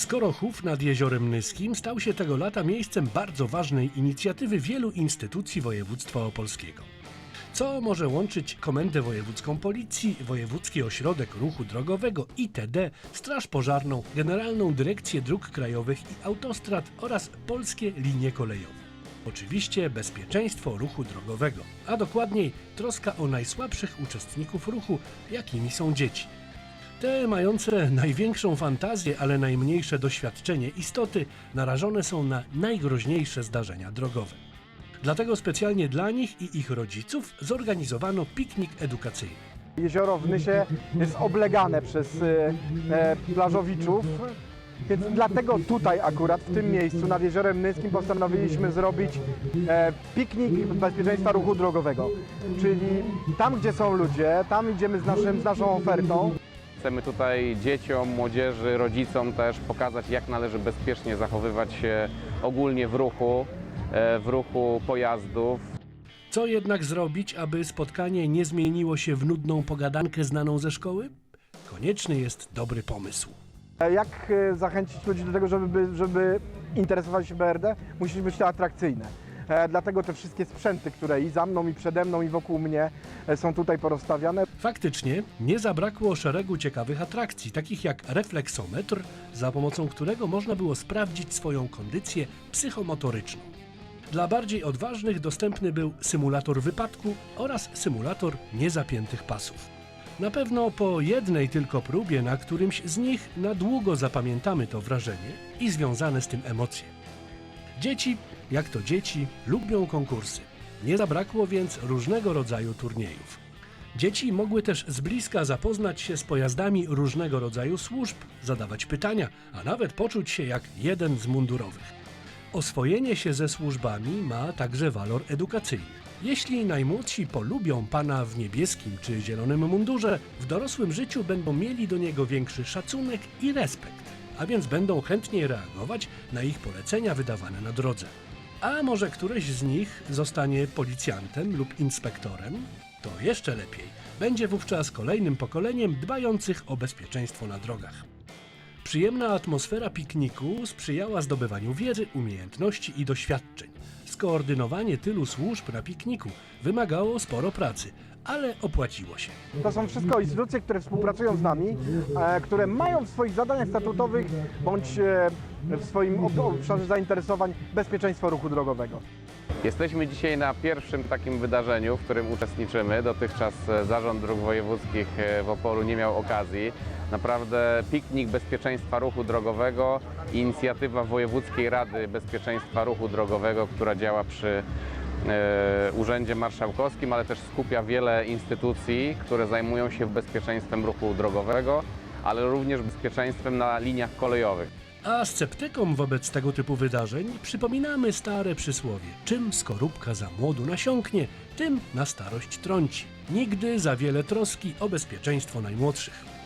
Skorochów nad Jeziorem Nyskim stał się tego lata miejscem bardzo ważnej inicjatywy wielu instytucji województwa opolskiego. Co może łączyć Komendę Wojewódzką Policji, Wojewódzki Ośrodek Ruchu Drogowego ITD, Straż Pożarną, Generalną Dyrekcję Dróg Krajowych i Autostrad oraz Polskie Linie Kolejowe. Oczywiście bezpieczeństwo ruchu drogowego, a dokładniej troska o najsłabszych uczestników ruchu, jakimi są dzieci. Te mające największą fantazję, ale najmniejsze doświadczenie istoty narażone są na najgroźniejsze zdarzenia drogowe. Dlatego specjalnie dla nich i ich rodziców zorganizowano piknik edukacyjny. Jezioro w Nysie jest oblegane przez e, e, plażowiczów, więc dlatego tutaj akurat, w tym miejscu, nad Jeziorem Nyskim postanowiliśmy zrobić e, piknik bezpieczeństwa ruchu drogowego. Czyli tam, gdzie są ludzie, tam idziemy z, naszym, z naszą ofertą. Chcemy tutaj dzieciom, młodzieży, rodzicom też pokazać, jak należy bezpiecznie zachowywać się ogólnie w ruchu, e, w ruchu pojazdów. Co jednak zrobić, aby spotkanie nie zmieniło się w nudną pogadankę znaną ze szkoły? Konieczny jest dobry pomysł. E, Jak e, zachęcić ludzi do tego, żeby, żeby interesowali się BRD? Musi być to atrakcyjne. Dlatego te wszystkie sprzęty, które i za mną, i przede mną, i wokół mnie e, są tutaj porozstawiane. Faktycznie nie zabrakło szeregu ciekawych atrakcji, takich jak refleksometr, za pomocą którego można było sprawdzić swoją kondycję psychomotoryczną. Dla bardziej odważnych dostępny był symulator wypadku oraz symulator niezapiętych pasów. Na pewno po jednej tylko próbie na którymś z nich na długo zapamiętamy to wrażenie i związane z tym emocje. Dzieci, jak to dzieci, lubią konkursy. Nie zabrakło więc różnego rodzaju turniejów. Dzieci mogły też z bliska zapoznać się z pojazdami różnego rodzaju służb, zadawać pytania, a nawet poczuć się jak jeden z mundurowych. Oswojenie się ze służbami ma także walor edukacyjny. Jeśli najmłodsi polubią pana w niebieskim czy zielonym mundurze, w dorosłym życiu będą mieli do niego większy szacunek i respekt, a więc będą chętniej reagować na ich polecenia wydawane na drodze. A może któreś z nich zostanie policjantem lub inspektorem? To jeszcze lepiej. Będzie wówczas kolejnym pokoleniem dbających o bezpieczeństwo na drogach. Przyjemna atmosfera pikniku sprzyjała zdobywaniu wiedzy, umiejętności i doświadczeń. Skoordynowanie tylu służb na pikniku wymagało sporo pracy, ale opłaciło się. To są wszystko instytucje, które współpracują z nami, e, które mają w swoich zadaniach statutowych bądź e, w swoim ob- obszarze zainteresowań bezpieczeństwo ruchu drogowego. Jesteśmy dzisiaj na pierwszym takim wydarzeniu, w którym uczestniczymy. Dotychczas e, Zarząd Dróg Wojewódzkich e, w Opolu nie miał okazji. Naprawdę piknik bezpieczeństwa ruchu drogowego, inicjatywa Wojewódzkiej Rady Bezpieczeństwa Ruchu Drogowego, która działa przy e, Urzędzie Marszałkowskim, ale też skupia wiele instytucji, które zajmują się bezpieczeństwem ruchu drogowego, ale również bezpieczeństwem na liniach kolejowych. A sceptykom wobec tego typu wydarzeń przypominamy stare przysłowie: czym skorupka za młodu nasiąknie, tym na starość trąci. Nigdy za wiele troski o bezpieczeństwo najmłodszych.